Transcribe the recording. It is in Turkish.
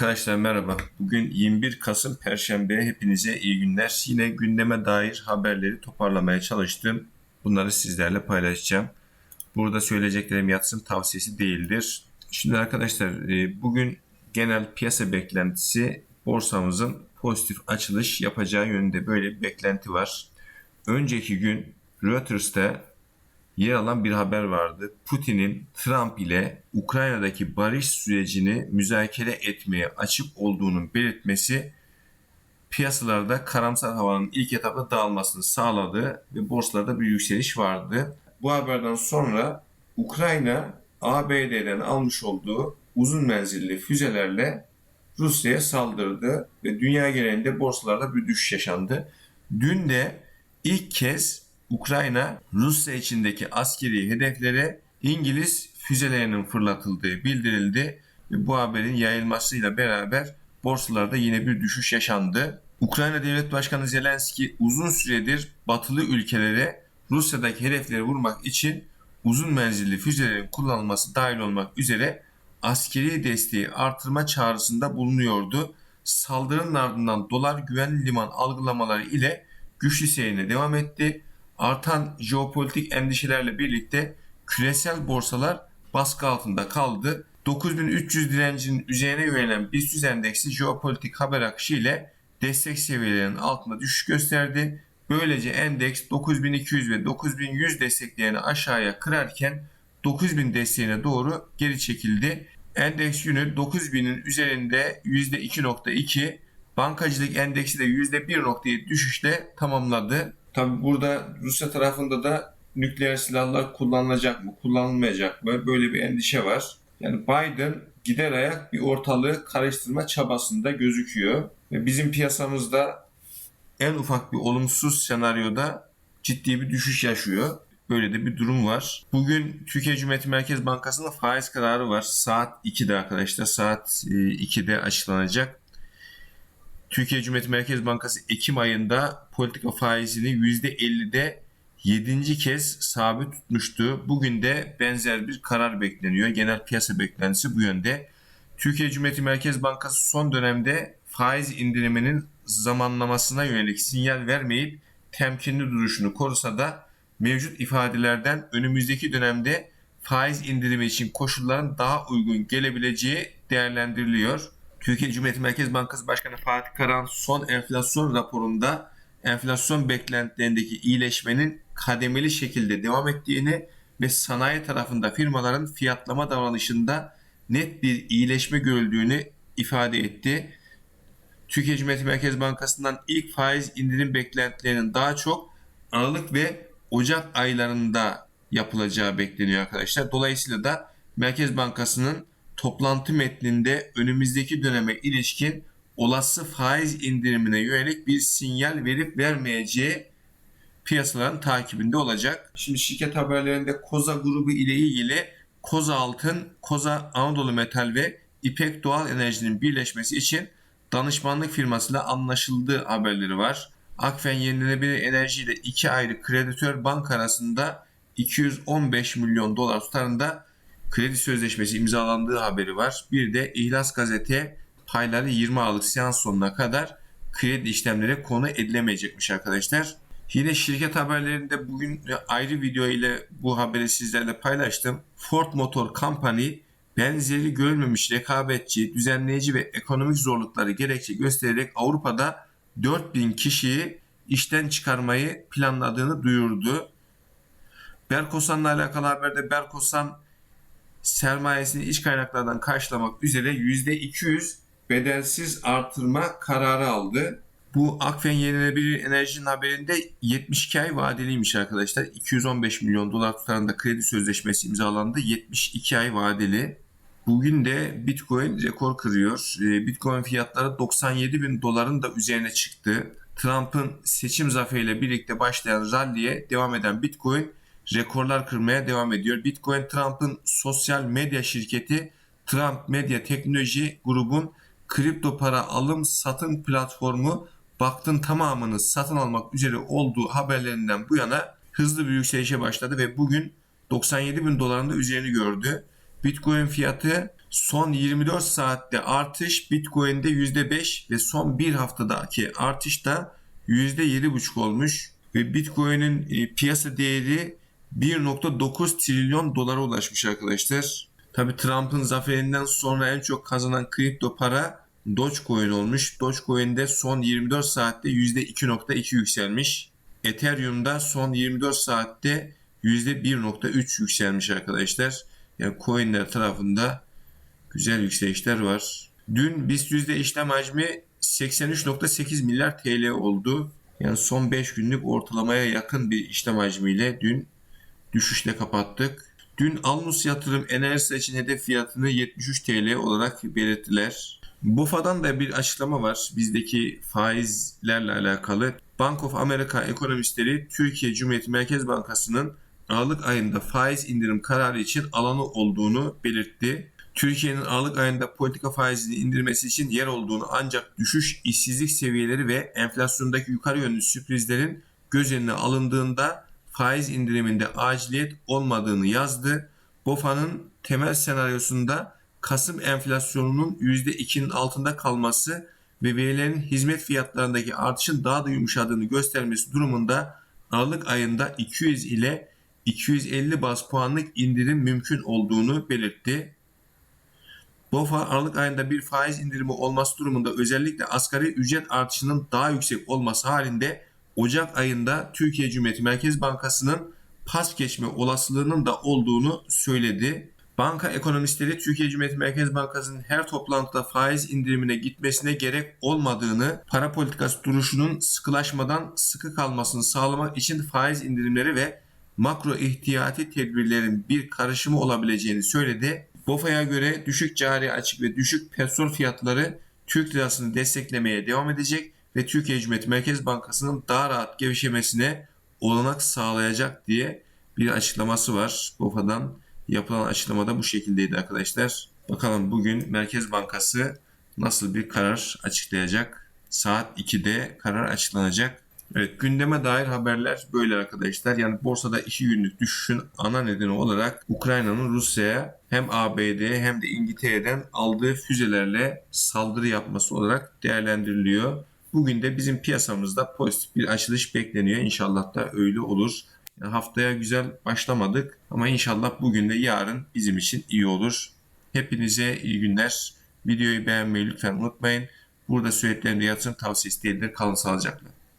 Arkadaşlar merhaba. Bugün 21 Kasım Perşembe. Hepinize iyi günler. Yine gündeme dair haberleri toparlamaya çalıştım. Bunları sizlerle paylaşacağım. Burada söyleyeceklerim yatırım tavsiyesi değildir. Şimdi arkadaşlar e, bugün genel piyasa beklentisi borsamızın pozitif açılış yapacağı yönünde böyle bir beklenti var. Önceki gün Reuters'ta yer alan bir haber vardı. Putin'in Trump ile Ukrayna'daki barış sürecini müzakere etmeye açık olduğunun belirtmesi piyasalarda karamsar havanın ilk etapta dağılmasını sağladı ve borsalarda bir yükseliş vardı. Bu haberden sonra Ukrayna ABD'den almış olduğu uzun menzilli füzelerle Rusya'ya saldırdı ve dünya genelinde borsalarda bir düşüş yaşandı. Dün de ilk kez Ukrayna Rusya içindeki askeri hedeflere İngiliz füzelerinin fırlatıldığı bildirildi bu haberin yayılmasıyla beraber borsalarda yine bir düşüş yaşandı. Ukrayna Devlet Başkanı Zelenski uzun süredir batılı ülkelere Rusya'daki hedefleri vurmak için uzun menzilli füzelerin kullanılması dahil olmak üzere askeri desteği artırma çağrısında bulunuyordu. Saldırının ardından dolar güvenli liman algılamaları ile güçlü seyrine devam etti. Artan jeopolitik endişelerle birlikte küresel borsalar baskı altında kaldı. 9300 direncinin üzerine yönelen BIST endeksi jeopolitik haber akışı ile destek seviyelerinin altında düşüş gösterdi. Böylece endeks 9200 ve 9100 desteklerini aşağıya kırarken 9000 desteğine doğru geri çekildi. Endeks yönü 9000'in üzerinde %2.2, bankacılık endeksi de %1.7 düşüşle tamamladı. Tabi burada Rusya tarafında da nükleer silahlar kullanılacak mı, kullanılmayacak mı böyle bir endişe var. Yani Biden gider ayak bir ortalığı karıştırma çabasında gözüküyor. Ve bizim piyasamızda en ufak bir olumsuz senaryoda ciddi bir düşüş yaşıyor. Böyle de bir durum var. Bugün Türkiye Cumhuriyeti Merkez Bankası'nın faiz kararı var. Saat 2'de arkadaşlar. Saat 2'de açıklanacak. Türkiye Cumhuriyeti Merkez Bankası Ekim ayında politika faizini %50'de 7. kez sabit tutmuştu. Bugün de benzer bir karar bekleniyor. Genel piyasa beklentisi bu yönde. Türkiye Cumhuriyeti Merkez Bankası son dönemde faiz indiriminin zamanlamasına yönelik sinyal vermeyip temkinli duruşunu korusa da mevcut ifadelerden önümüzdeki dönemde faiz indirimi için koşulların daha uygun gelebileceği değerlendiriliyor. Türkiye Cumhuriyeti Merkez Bankası Başkanı Fatih Karahan son enflasyon raporunda enflasyon beklentilerindeki iyileşmenin kademeli şekilde devam ettiğini ve sanayi tarafında firmaların fiyatlama davranışında net bir iyileşme görüldüğünü ifade etti. Türkiye Cumhuriyeti Merkez Bankası'ndan ilk faiz indirim beklentilerinin daha çok Aralık ve Ocak aylarında yapılacağı bekleniyor arkadaşlar. Dolayısıyla da Merkez Bankası'nın toplantı metninde önümüzdeki döneme ilişkin olası faiz indirimine yönelik bir sinyal verip vermeyeceği piyasaların takibinde olacak. Şimdi şirket haberlerinde Koza grubu ile ilgili Koza Altın, Koza Anadolu Metal ve İpek Doğal Enerji'nin birleşmesi için danışmanlık firmasıyla anlaşıldığı haberleri var. Akfen Yenilenebilir Enerji ile iki ayrı kreditör banka arasında 215 milyon dolar tutarında kredi sözleşmesi imzalandığı haberi var. Bir de İhlas Gazete payları 20 Aralık seans sonuna kadar kredi işlemlere konu edilemeyecekmiş arkadaşlar. Yine şirket haberlerinde bugün ayrı video ile bu haberi sizlerle paylaştım. Ford Motor Company benzeri görülmemiş rekabetçi, düzenleyici ve ekonomik zorlukları gerekçe göstererek Avrupa'da 4000 kişiyi işten çıkarmayı planladığını duyurdu. Berkosan'la alakalı haberde Berkosan sermayesini iç kaynaklardan karşılamak üzere %200 bedelsiz artırma kararı aldı. Bu Akfen Yenilenebilir Enerji'nin haberinde 72 ay vadeliymiş arkadaşlar. 215 milyon dolar tutarında kredi sözleşmesi imzalandı. 72 ay vadeli. Bugün de Bitcoin rekor kırıyor. Bitcoin fiyatları 97 bin doların da üzerine çıktı. Trump'ın seçim zaferiyle birlikte başlayan ralliye devam eden Bitcoin rekorlar kırmaya devam ediyor. Bitcoin Trump'ın sosyal medya şirketi Trump Media Teknoloji grubun kripto para alım satım platformu Baktın tamamını satın almak üzere olduğu haberlerinden bu yana hızlı bir yükselişe başladı ve bugün 97 bin doların da üzerini gördü. Bitcoin fiyatı Son 24 saatte artış Bitcoin'de %5 ve son bir haftadaki artış da %7,5 olmuş. Ve Bitcoin'in e, piyasa değeri 1.9 trilyon dolara ulaşmış arkadaşlar. Tabi Trump'ın zaferinden sonra en çok kazanan kripto para Dogecoin olmuş. Dogecoin'de son 24 saatte %2.2 yükselmiş. Ethereum'da son 24 saatte %1.3 yükselmiş arkadaşlar. Yani coinler tarafında güzel yükselişler var. Dün BIST yüzde işlem hacmi 83.8 milyar TL oldu. Yani son 5 günlük ortalamaya yakın bir işlem hacmiyle dün düşüşle kapattık. Dün Alnus Yatırım Enerjisi için hedef fiyatını 73 TL olarak belirttiler. BOFA'dan da bir açıklama var bizdeki faizlerle alakalı. Bank of America ekonomistleri Türkiye Cumhuriyeti Merkez Bankası'nın Aralık ayında faiz indirim kararı için alanı olduğunu belirtti. Türkiye'nin Aralık ayında politika faizini indirmesi için yer olduğunu ancak düşüş, işsizlik seviyeleri ve enflasyondaki yukarı yönlü sürprizlerin göz önüne alındığında faiz indiriminde aciliyet olmadığını yazdı. BOFA'nın temel senaryosunda Kasım enflasyonunun %2'nin altında kalması ve verilerin hizmet fiyatlarındaki artışın daha da yumuşadığını göstermesi durumunda Aralık ayında 200 ile 250 bas puanlık indirim mümkün olduğunu belirtti. BOFA Aralık ayında bir faiz indirimi olması durumunda özellikle asgari ücret artışının daha yüksek olması halinde Ocak ayında Türkiye Cumhuriyeti Merkez Bankası'nın pas geçme olasılığının da olduğunu söyledi. Banka ekonomistleri Türkiye Cumhuriyeti Merkez Bankası'nın her toplantıda faiz indirimine gitmesine gerek olmadığını, para politikası duruşunun sıkılaşmadan sıkı kalmasını sağlamak için faiz indirimleri ve makro ihtiyati tedbirlerin bir karışımı olabileceğini söyledi. BOFA'ya göre düşük cari açık ve düşük petrol fiyatları Türk lirasını desteklemeye devam edecek ve Türkiye Cumhuriyeti Merkez Bankası'nın daha rahat gevşemesine olanak sağlayacak diye bir açıklaması var. BOFA'dan yapılan açıklamada bu şekildeydi arkadaşlar. Bakalım bugün Merkez Bankası nasıl bir karar açıklayacak? Saat 2'de karar açıklanacak. Evet gündeme dair haberler böyle arkadaşlar. Yani borsada 2 günlük düşüşün ana nedeni olarak Ukrayna'nın Rusya'ya hem ABD hem de İngiltere'den aldığı füzelerle saldırı yapması olarak değerlendiriliyor. Bugün de bizim piyasamızda pozitif bir açılış bekleniyor. İnşallah da öyle olur. Haftaya güzel başlamadık ama inşallah bugün de yarın bizim için iyi olur. Hepinize iyi günler. Videoyu beğenmeyi lütfen unutmayın. Burada söylediklerimde yatırım tavsiyesi değildir. Kalın sağlıcakla.